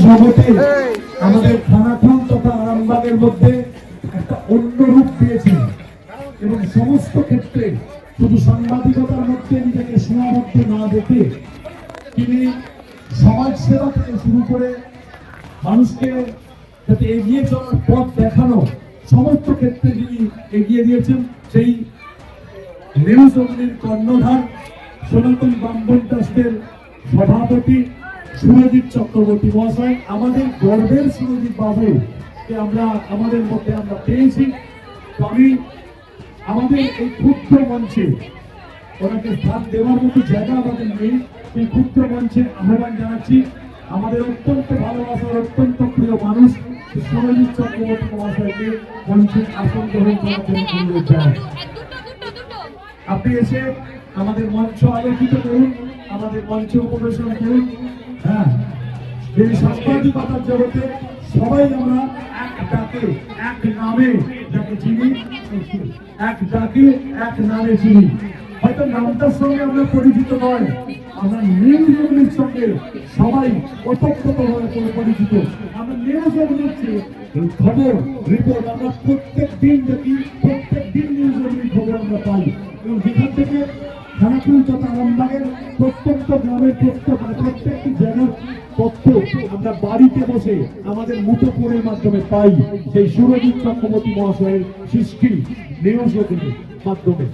জগতে আমাদের খানাকুল তথা আরামবাগের মধ্যে একটা অন্য রূপ দিয়েছে এবং সমস্ত ক্ষেত্রে শুধু সাংবাদিকতার মধ্যে নিজেকে সীমাবদ্ধ না দেখে তিনি সমাজ সেবা থেকে শুরু করে মানুষকে যাতে এগিয়ে চলার পথ দেখানো সমস্ত ক্ষেত্রে যিনি এগিয়ে দিয়েছেন, সেই নিউজ কর্ণধার সনাতন ব্রাহ্মণ ট্রাস্টের সভাপতি সুরজিৎ চক্রবর্তী মহাশয়, আমাদের গর্বের সুরজিৎ বাবু, কে আমরা, আমাদের মধ্যে আমরা পেয়েছি। আমি আমাদের এই ক্ষুদ্র মঞ্চে ওনাকে স্থান দেওয়ার মতো জায়গা আমাদের নেই। সেই ক্ষুদ্র মঞ্চে আহ্বান জানাচ্ছি, আমাদের অত্যন্ত ভালোবাসার, অত্যন্ত প্রিয় মানুষ, সুরজিৎ চক্রবর্তী মহাশয়কে মঞ্চে আসন গ্রহণ করার জন্য আপনি এসে আমাদের মঞ্চ আলোকিত করুন, আমাদের মঞ্চ উপবেশন করুন। হ্যাঁ এই সাংবাদিকতার জগতে সবাই আমরা এক ডাকে, এক নামে যাকে চিনি, এক ডাকে, এক নামে চিনি। হয়তো নামটার সঙ্গে আমরা পরিচিত নয়, আমরা নিউজগুলির সঙ্গে সবাই ওতপ্রোতভাবে পরিচিত। আমরা নিউজগুলির খবর রিপোর্ট আমরা প্রত্যেক দিন দেখি প্রত্যেক দিন নিউজগুলির খবর আমরা পাই। এবং যেখান থেকে খানাকুল গ্রামের প্রত্যেক প্রত্যেকটি তথ্য আমরা বাড়িতে বসে আমাদের মুঠোফোনের মাধ্যমে পাই। সেই সুরজিৎ চক্রবর্তী মহাশয়ের সৃষ্টি নিউজ মাধ্যমে।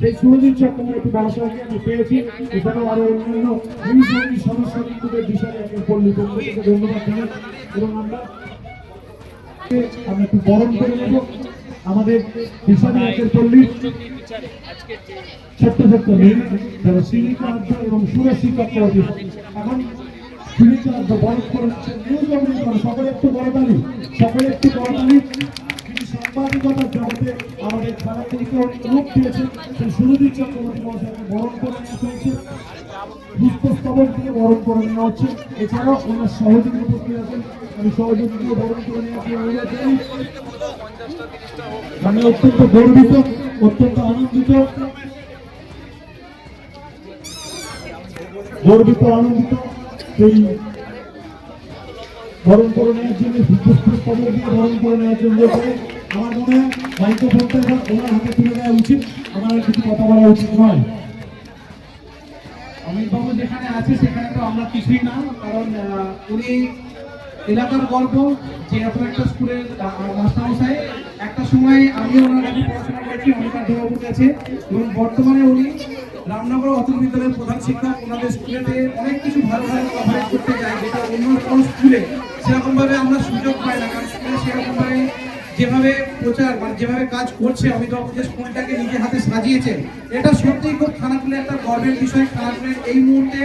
সেই সুরজিৎ চক্রবর্তী মহাশয়কে আমি পেয়েছি। এছাড়াও আরও অন্যান্য নিউজ সদস্য বিন্দুদের বিষয়ে একের পল্লী ধন্যবাদ জানাই। এবং আমরা আমরা একটু বরণ করে নেব। আমাদের একের পল্লী। ছোট্ট ছোট্ট মেয়ে যারা আদ্য এবং সুরশ্রী চক্রবর্তী এখন সিনিকা আদ্য বরফ করে নিচ্ছেন নিউজ অবলিক সকলে একটু বড়তালি সকলে একটু বড়তালি সাংবাদিকতার জগতে আমাদের খারাপকে রূপ দিয়েছেন, সেই সুরজিৎ চক্রবর্তী মহাশয়কে বরণ করে নেওয়া হয়েছে। পুষ্পস্তবক দিয়ে বরণ করে নেওয়া হচ্ছে। এছাড়াও ওনার সহযোগী উপস্থিত আছেন। আমি সহযোগীকে বরণ করে আমি অত্যন্ত গর্বিত অত্যন্ত আনন্দিত। গর্বিত, আনন্দিত। সেই বরণ করে নেওয়ার জন্য পুষ্পস্তবক দিয়ে বরণ করে নেওয়ার জন্য আমার মনে হয় মাইক্রোফোনটা এবার ওনার হাতে তুলে দেওয়া উচিত। আমার কিছু কথা বলা উচিত নয়। অমিত বাবু যেখানে আছে, সেখানে তো আমরা কিছুই না, কারণ উনি এলাকার গল্প যে এত একটা স্কুলের মাস্টারমশাই একটা সময় আমিও ওনার কাছে পড়াশোনা করেছি অমিতাভ দেবাবুর কাছে এবং বর্তমানে উনি রামনগর অতুল বিদ্যালয়ের প্রধান শিক্ষক। ওনাদের স্কুলেতে অনেক কিছু ভালো ভালো কভারেজ করতে যায়, যেটা অন্য কোনো স্কুলে সেরকমভাবে আমরা সুযোগ পাই না। কারণ স্কুলে সেরকমভাবে যেভাবে প্রচার মানে যেভাবে কাজ করছে অমিতাভ যে স্কুলটাকে নিজে হাতে সাজিয়েছে, এটা সত্যিই খুব খানাকুলের একটা গর্বের বিষয়। খানাকুলের এই মুহূর্তে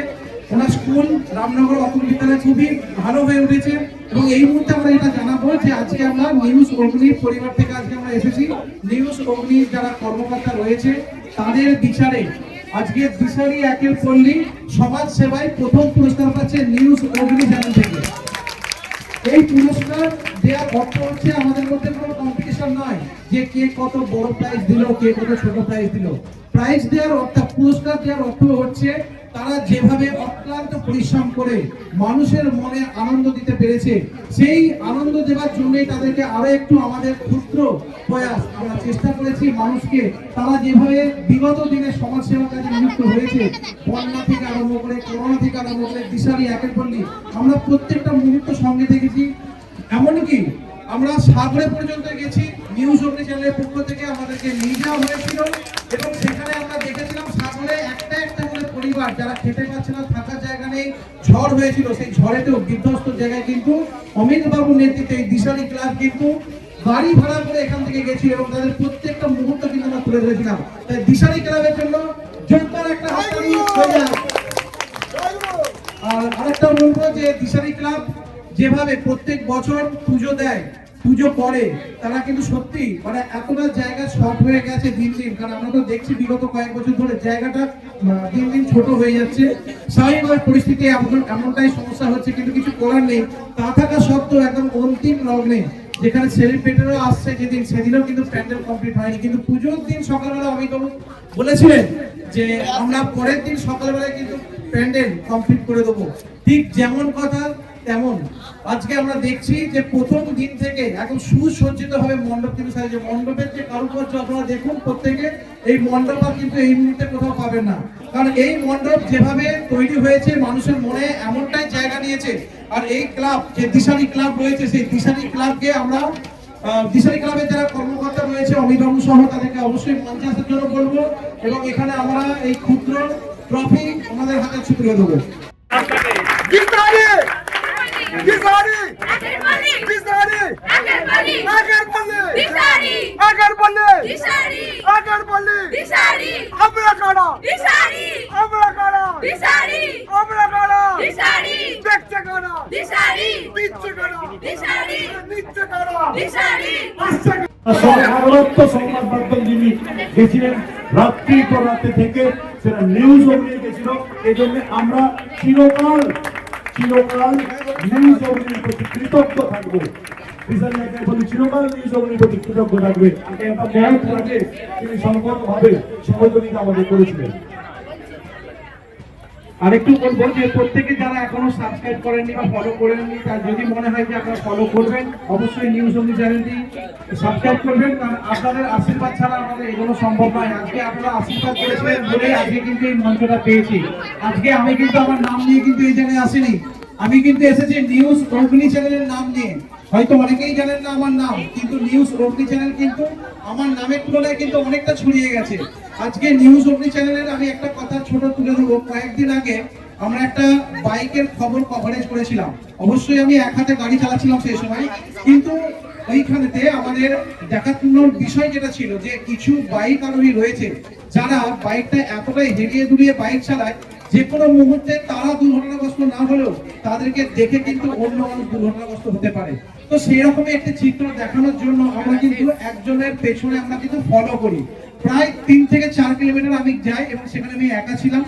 ওনার স্কুল রামনগর অতুল বিদ্যালয় খুবই ভালো হয়ে উঠেছে। এবং এই মুহূর্তে আমরা এটা জানাব যে আজকে আমরা নিউজ অগ্নির পরিবার থেকে আজকে আমরা এসেছি। নিউজ অগ্নির যারা কর্মকর্তা রয়েছে, তাদের বিচারে আজকে দিশারি একের পল্লী সমাজ সেবায় প্রথম পুরস্কার পাচ্ছে নিউজ অগ্নি চ্যানেল থেকে। এই পুরস্কার দেওয়ার অর্থ হচ্ছে আমাদের মধ্যে কোনো কম্পিটিশন নয় যে কে কত বড় প্রাইজ দিল, কে কত ছোট প্রাইজ দিল। প্রাইজ দেওয়ার অর্থ, পুরস্কার দেওয়ার অর্থ হচ্ছে তারা যেভাবে অক্লান্ত পরিশ্রম করে মানুষের মনে আনন্দ দিতে পেরেছে, সেই আনন্দ দেওয়ার জন্যই তাদেরকে আরও একটু আমাদের ক্ষুদ্র প্রয়াস আমরা চেষ্টা করেছি মানুষকে। তারা যেভাবে বিগত দিনে সমাজ সেবা কাজে নিযুক্ত হয়েছে, বন্যা থেকে আরম্ভ করে করোনা থেকে আরম্ভ করে দিশারি একের পল্লী আমরা প্রত্যেকটা মুহূর্ত সঙ্গে দেখেছি। এমনকি আমরা সাগরে পর্যন্ত গেছি নিউজ অগ্নি চ্যানেলের পক্ষ থেকে আমাদেরকে নিয়ে যাওয়া হয়েছিল এবং পরিবার যারা খেতে পাচ্ছে না থাকার জায়গা নেই ঝড় হয়েছিল সেই ঝড়েতেও বিধ্বস্ত জায়গায় কিন্তু অমিত বাবুর নেতৃত্বে এই দিশারি ক্লাব কিন্তু গাড়ি ভাড়া করে এখান থেকে গেছিল এবং তাদের প্রত্যেকটা মুহূর্ত কিন্তু আমরা তুলে ধরেছিলাম। তাই দিশারি ক্লাবের জন্য জোরদার একটা হাততালি আর আরেকটা বলব যে দিশারি ক্লাব যেভাবে প্রত্যেক বছর পুজো দেয় পুজো করে তারা কিন্তু সত্যি মানে এতটা জায়গা শর্ট হয়ে গেছে দিন দিন। কারণ আমরা তো দেখছি বিগত কয়েক বছর ধরে জায়গাটা দিন দিন ছোট হয়ে যাচ্ছে। স্বাভাবিকভাবে পরিস্থিতি এমন এমনটাই সমস্যা হচ্ছে, কিন্তু কিছু করার নেই। তা থাকা সত্ত্বেও একদম অন্তিম লগ্নে যেখানে সেলিব্রেটারও আসছে যেদিন, সেদিনও কিন্তু প্যান্ডেল কমপ্লিট হয়নি। কিন্তু পুজোর দিন সকালবেলা অমিতাভ বলেছিলেন যে, আমরা পরের দিন সকালবেলায় কিন্তু প্যান্ডেল কমপ্লিট করে দেবো। ঠিক যেমন কথা তেমন। আজকে আমরা দেখছি যে প্রথম দিন থেকে এখন সুসজ্জিত ভাবে মণ্ডপ কিন্তু সাজিয়েছে মণ্ডপের যে কারুকার্য আপনারা দেখুন প্রত্যেকে, এই মণ্ডপ আর কিন্তু এই মুহূর্তে কোথাও পাবেন না। কারণ এই মণ্ডপ যেভাবে তৈরি হয়েছে, মানুষের মনে এমনটাই জায়গা নিয়েছে। আর এই ক্লাব, যে দিশারি ক্লাব রয়েছে, সেই দিশারি ক্লাবকে আমরা দিশারি ক্লাবের যারা কর্মকর্তা রয়েছে অমিতবাবু সহ তাদেরকে অবশ্যই মঞ্চে আসার জন্য বলব। এবং এখানে আমরা এই ক্ষুদ্র ট্রফি আমাদের হাতে ছুটে দেবো। আমরা কারা! আমরা কারা! আমরা কারা! দেখছে কারা! দিচ্ছে কারা! নিচ্ছে কারা! আসছে সংবাদ মাধ্যম যিনি গেছিলেন রাত্রি পর রাতে থেকে সেটা নিউজ অগ্নি গেছিল। এই জন্য আমরা চিরকাল চিরকাল নিউজ অগ্নির প্রতি কৃতজ্ঞ থাকব। বিশাল জায়গায় বলি, চিরকাল নিউজ অগ্নির কৃতজ্ঞ থাকবে। একটা মহৎ কাজে তিনি সম্পূর্ণভাবে সহযোগিতা আমাদের করেছিলেন। আরেকটু বলব যে প্রত্যেকে যারা এখনও সাবস্ক্রাইব করেননি বা ফলো করেননি, তার যদি মনে হয় যে আপনারা ফলো করবেন, অবশ্যই নিউজ অমনি চ্যানেলটি সাবস্ক্রাইব করবেন। কারণ আপনাদের আশীর্বাদ ছাড়া আমাদের এগুলো সম্ভব নয়। আজকে আপনারা আশীর্বাদ করেছিলেন বলে আজকে কিন্তু এই মঞ্চটা পেয়েছি। আজকে আমি কিন্তু আমার নাম নিয়ে কিন্তু এই জায়গায় আসিনি। আমি কিন্তু এসেছি নিউজ অগ্নি চ্যানেলের নাম নিয়ে। হয়তো অনেকেই জানেন না আমার নাম, কিন্তু নিউজ অগ্নি চ্যানেল কিন্তু আমার নামের তুলনায় কিন্তু অনেকটা ছড়িয়ে গেছে। আজকে নিউজ অগ্নি চ্যানেলের আমি একটা কথা ছোট তুলে দেবো কয়েকদিন আগে আমরা একটা বাইকের খবর কভারেজ করেছিলাম। অবশ্যই আমি এক হাতে গাড়ি চালাচ্ছিলাম সেই সময়, কিন্তু ওইখানেতে আমাদের দেখানোর বিষয় যেটা ছিল যে কিছু বাইক আরোহী রয়েছে, যারা বাইকটা এতটাই হেলিয়ে দুলিয়ে বাইক চালায়, যে কোনো মুহূর্তে তারা দুর্ঘটনাগ্রস্ত না হলেও তাদেরকে দেখে কিন্তু অন্য মানুষ দুর্ঘটনাগ্রস্ত হতে পারে। তো সেই রকমই একটি চিত্র দেখানোর জন্য আমরা কিন্তু একজনের পেছনে আমরা কিন্তু ফলো করি। প্রায় তিন থেকে চার কিলোমিটার আমি যাই এবং সেখানে আমি একা ছিলাম।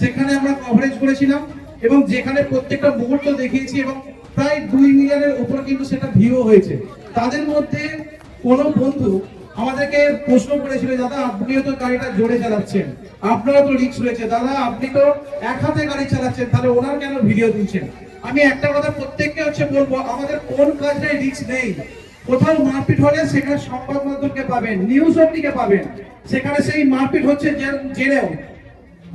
সেখানে আমরা কভারেজ করেছিলাম এবং যেখানে প্রত্যেকটা মুহূর্ত দেখিয়েছি এবং প্রায় দুই মিলিয়নের উপর কিন্তু সেটা ভিউ হয়েছে। তাদের মধ্যে কোনো বন্ধু আমাদেরকে প্রশ্ন করেছিল দাদা আপনিও তো গাড়িটা জোরে চালাচ্ছেন। আপনারও তো রিক্স রয়েছে। দাদা, আপনি তো এক হাতে গাড়ি চালাচ্ছেন, তাহলে ওনার কেন ভিডিও দিচ্ছেন? আমি একটা কথা প্রত্যেককে হচ্ছে বলব, আমাদের কোন কাজটাই রিক্স নেই। কোথাও মারপিট হলে সেখানে সংবাদ মাধ্যমকে পাবেন নিউজ অব্দিকে পাবেন। সেখানে সেই মারপিট হচ্ছে জেনেও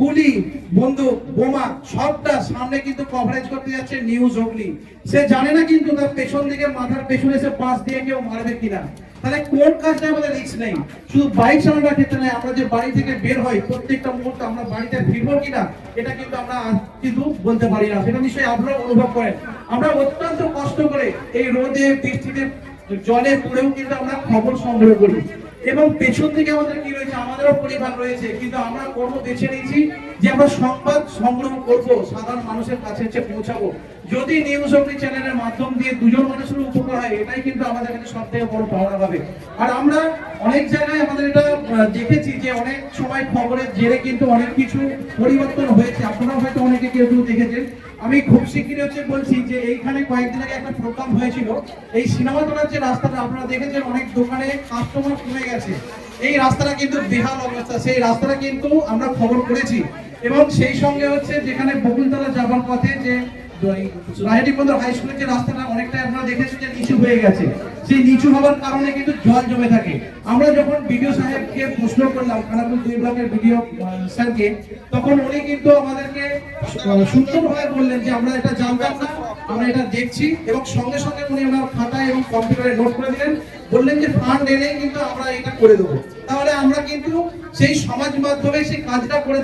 গুলি, বন্দুক, বোমা, সবটা সামনে কিন্তু কভারেজ করতে যাচ্ছে নিউজ অগ্নি সে জানে না কিন্তু তার পেছন দিকে, মাথার পেছনে সে পাশ দিয়ে কেউ মারবে কিনা। তাহলে কোন কাজটা আমাদের রিস্ক নেই? শুধু বাইক চালানোর ক্ষেত্রে নয়, আমরা যে বাড়ি থেকে বের হই, প্রত্যেকটা মুহূর্তে আমরা বাড়িতে ফিরবো কিনা, এটা কিন্তু আমরা কিন্তু বলতে পারি না। সেটা নিশ্চয়ই আপনারা অনুভব করেন। আমরা অত্যন্ত কষ্ট করে এই রোদে, বৃষ্টিতে জলে পড়েও কিন্তু আমরা খবর সংগ্রহ করি। এবং পেছন দিকে আমাদের কি রয়েছে? আমাদেরও পরিবার রয়েছে, কিন্তু আমরা কর্ম বেছে নিয়েছি যে আমরা সংবাদ সংগ্রহ করব, সাধারণ মানুষের কাছে হচ্ছে পৌঁছাবো। যদি নিউজ অগ্নি চ্যানেলের মাধ্যম দিয়ে দুজন মানুষের উপকার হয়, এটাই কিন্তু আমাদের কাছে সব থেকে বড় পাওয়া হবে আর আমরা অনেক জায়গায় আমাদের এটা দেখেছি যে অনেক সময় খবরের জেরে কিন্তু অনেক কিছু পরিবর্তন হয়েছে। আপনারা হয়তো অনেকে কেউ দেখেছেন। আমি খুব শিগগিরই হচ্ছে বলছি যে এইখানে কয়েকদিন আগে একটা প্রোগ্রাম হয়েছিল। এই সিনেমা তোলার যে রাস্তাটা আপনারা দেখেছেন, অনেক দোকানে কাস্টমার কমে গেছে। এই রাস্তাটা কিন্তু বেহাল অবস্থা। সেই রাস্তাটা কিন্তু আমরা খবর করেছি। এবং সেই সঙ্গে হচ্ছে যেখানে বকুলতলা যাবার পথে যে রায়টি বন্দর হাই স্কুলের যে রাস্তাটা অনেকটা আপনারা দেখেছেন যে নিচু হয়ে গেছে। সেই নিচু হওয়ার কারণে কিন্তু জল জমে থাকে। আমরা যখন বিডিও সাহেবকে প্রশ্ন করলাম খানাপুর দুই ব্লকের বিডিও স্যারকে, তখন উনি কিন্তু আমাদেরকে সুন্দরভাবে বললেন যে আমরা এটা জানতাম না, আমরা এটা দেখছি এবং সঙ্গে সঙ্গে উনি ওনার খাতায় এবং কম্পিউটারে নোট করে দিলেন, বললেন যে ফান্ড এলেই কিন্তু আমরা এটা করে দেবো। তাহলে আমরা কিন্তু সেই সমাজ মাধ্যমে সেই কাজটা করে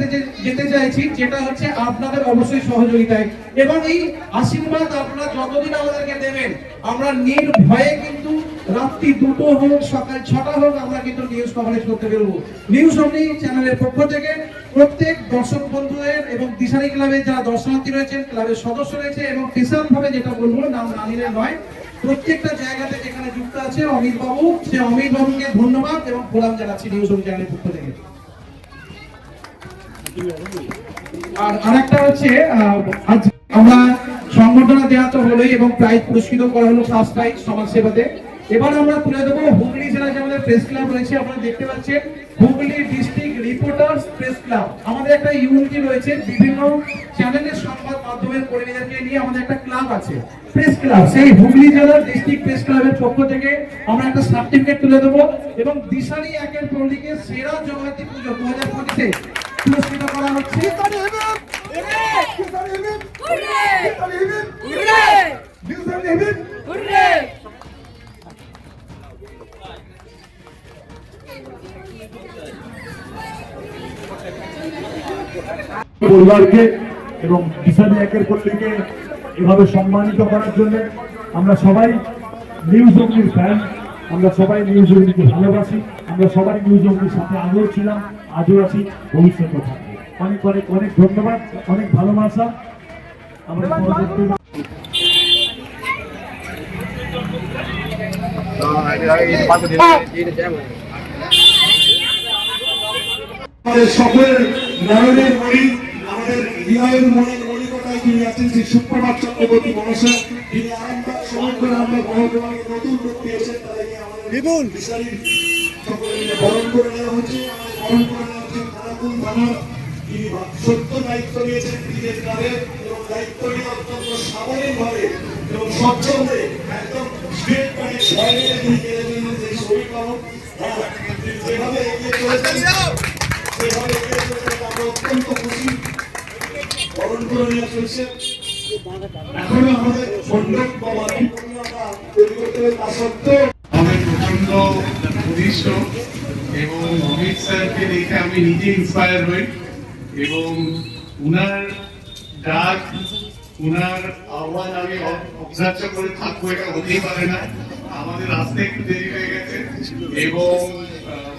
যেতে চাইছি, যেটা হচ্ছে আপনাদের অবশ্যই সহযোগিতায়। এবং এই আশীর্বাদ আপনারা যতদিন আমাদেরকে দেবেন আমরা নির্ভয়ে কিন্তু রাত্রি দুটো হোক সকাল ছটা হোক আমরা কিন্তু নিউজ কভারেজ করতে বেরোবো। নিউজ অমনি চ্যানেলের পক্ষ থেকে প্রত্যেক দর্শক বন্ধুদের এবং দিশারি ক্লাবের যারা দর্শনার্থী রয়েছেন, ক্লাবের সদস্য রয়েছে এবং বিশাল ভাবে যেটা বলব, নাম নানিলে নয়, প্রত্যেকটা জায়গাতে যেখানে যুক্ত আছে অমিত বাবু, সে অমিত বাবুকে ধন্যবাদ এবং প্রণাম জানাচ্ছি নিউজ অমনি চ্যানেলের পক্ষ থেকে। আর আরেকটা হচ্ছে আজ আমরা সংবর্ধনা দেওয়া তো হলোই এবং প্রাইজ পুরস্কৃত করা হলো ফার্স্ট প্রাইজ সমাজ সেবাতে এবার আমরা তুলে দেবো হুগলি জেলায় যে আমাদের প্রেস ক্লাব রয়েছে, আপনারা দেখতে পাচ্ছেন Hooghly district reporters press club আমাদের একটা ইউনিটি রয়েছে, বিভিন্ন চ্যানেলের সংবাদ মাধ্যমের কর্মীদেরকে নিয়ে আমাদের একটা ক্লাব আছে প্রেস ক্লাব সেই হুগলি জেলার ডিস্ট্রিক্ট প্রেস ক্লাবের পক্ষ থেকে আমরা একটা সার্টিফিকেট তুলে দেবো এবং দিশারি একের পল্লীকে সেরা জগতী পুজো দু হাজার পুরস্কৃত করা হচ্ছে। পরিবারকে এবং কিষানি একের পল্লীকে এভাবে সম্মানিত করার জন্য আমরা সবাই নিউজ অগ্নির ফ্যান আমরা সবাই নিউজ অগ্নিকে ভালোবাসি, আমরা সবাই নিউজ অগ্নির সাথে আগেও ছিলাম, আজও আছি, ভবিষ্যতেও থাকব। অনেক অনেক অনেক ধন্যবাদ, অনেক ভালোবাসা। আমাদের সকলের নয়নের মণি আমাদের হৃদয়ের মণি মণিকতায় যিনি আছেন সেই সুপ্রভাত চক্রবর্তী মনসা যিনি আরামবাগ সমগ্র আমরা মহকুমাকে নতুন রূপ দিয়েছেন তাদেরকে আমাদের বিচারী সকলে বরণ করে নেওয়া হচ্ছে। আমাদের বরণ করে নেওয়া হচ্ছে খানাকুল থানার যিনি সত্য দায়িত্ব নিয়েছেন নিজের ক্লাবে এবং দায়িত্ব অত্যন্ত একদম যেভাবে এগিয়ে চলেছেন চলেছেন এখনও আমাদের হবে তা সত্ত্বেও আমাদের প্রচণ্ড উদ্দেশ্য এবং অমিত স্যারকে দেখে আমি নিজে ইন্সপায়ার হই। এবং উনার ডাক, উনার আমি করে থাকব, এটা হতেই পারে না। আমাদের একটু দেরি হয়ে গেছে। এবং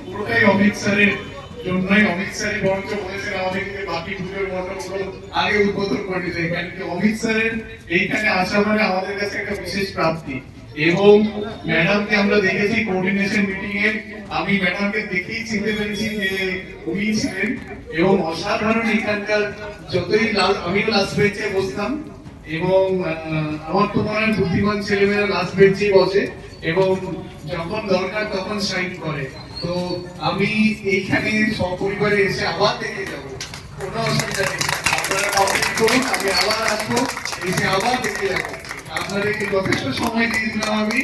পুরোটাই অমিত স্যারের জন্যই, অমিত স্যারই বরঞ্চ বলেছেন আমাদেরকে বাকি পুজোর আগে উদ্বোধন করে এখানে কি, অমিত স্যারের এইখানে আসা মানে আমাদের কাছে একটা বিশেষ প্রাপ্তি। এবং ম্যাডামকে আমরা দেখেছি কোঅর্ডিনেশন মিটিং এ আমি ম্যাডামকে দেখেই চিনতে পেরেছি যে উনি ছিলেন এবং অসাধারণ এখানকার যতই আমিও লাস্ট বেঞ্চে বসতাম এবং আমার তো মনে হয় বুদ্ধিমান ছেলেমেয়েরা লাস্ট বেঞ্চেই বসে এবং যখন দরকার তখন সাইন করে। তো আমি এইখানে সপরিবারে এসে আবার দেখে যাব। কোনো অসুবিধা নেই। আপনারা কমপ্লিট করুন, আমি আবার আসব, এসে আবার দেখে যাব। আপনাদেরকে যথেষ্ট সময় দিয়ে দিলাম আমি।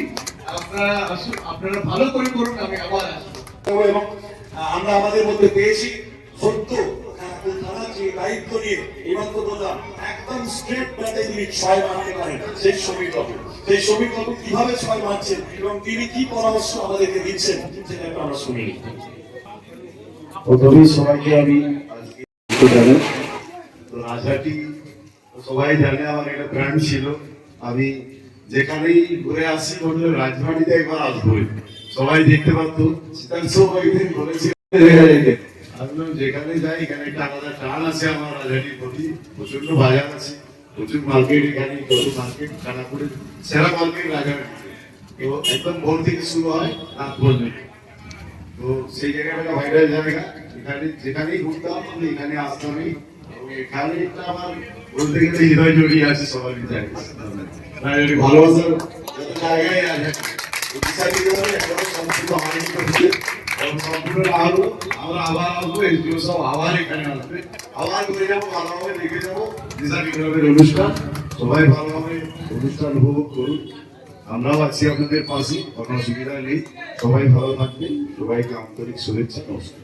আপনারা আসুন আপনারা ভালো করে করুন আমি আবার আসব। এবং আমরা আমাদের মধ্যে পেয়েছি সত্য খানাকুল থানার যে দায়িত্ব নিয়ে একদম স্ট্রেট ব্যাটে তিনি ছয় মারতে পারেন সেই শ্রমিক বাবু সেই শ্রমিক বাবু কীভাবে ছয় মারছেন এবং তিনি কি পরামর্শ আমাদেরকে দিচ্ছেন সেটা আমরা শুনি। প্রথমেই সবাইকে আমি আজকে রাজহাটি সবাই জানে আমার একটা ব্র্যান্ড ছিল। আমি যেখানেই ঘুরে আসি বললে রাজবাড়িতে একবার আসবোই। সবাই দেখতে পারতো। শীতাংশ কয়েকদিন বলেছি। যেখানে যাই, এখানে একটা আলাদা টান আছে আমার রাজহাটির প্রতি প্রচণ্ড বাজার আছে। প্রচুর মার্কেট এখানে যত মার্কেট খানাপুরে সেরা মার্কেট রাজহাটি তো একদম ভোর থেকে শুরু হয়, রাত পর্যন্ত। তো সেই জায়গাটা ভাইরাল জায়গা এখানে যেখানেই ঘুরতাম এখানে এখানে আমার বলতে গেলে হৃদয় জড়িয়ে আছে সবার রাজনীতি ভালোবাসার জায়গায় আছে আমরা আবার আসব আসবে। আবার ঘুরে যাব ভালোভাবে দেখে যাব। দিশা বিভাগের অনুষ্ঠান। সবাই ভালোভাবে অনুষ্ঠান করুন। আমরাও আছি আপনাদের পাশে, কোনো অসুবিধা নেই। সবাই ভালো থাকবেন। সবাইকে আন্তরিক শুভেচ্ছা, নমস্কার।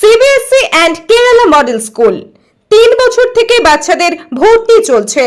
CBSC and Kerala model school তিন বছর থেকে বাচ্চাদের ভর্তি চলছে।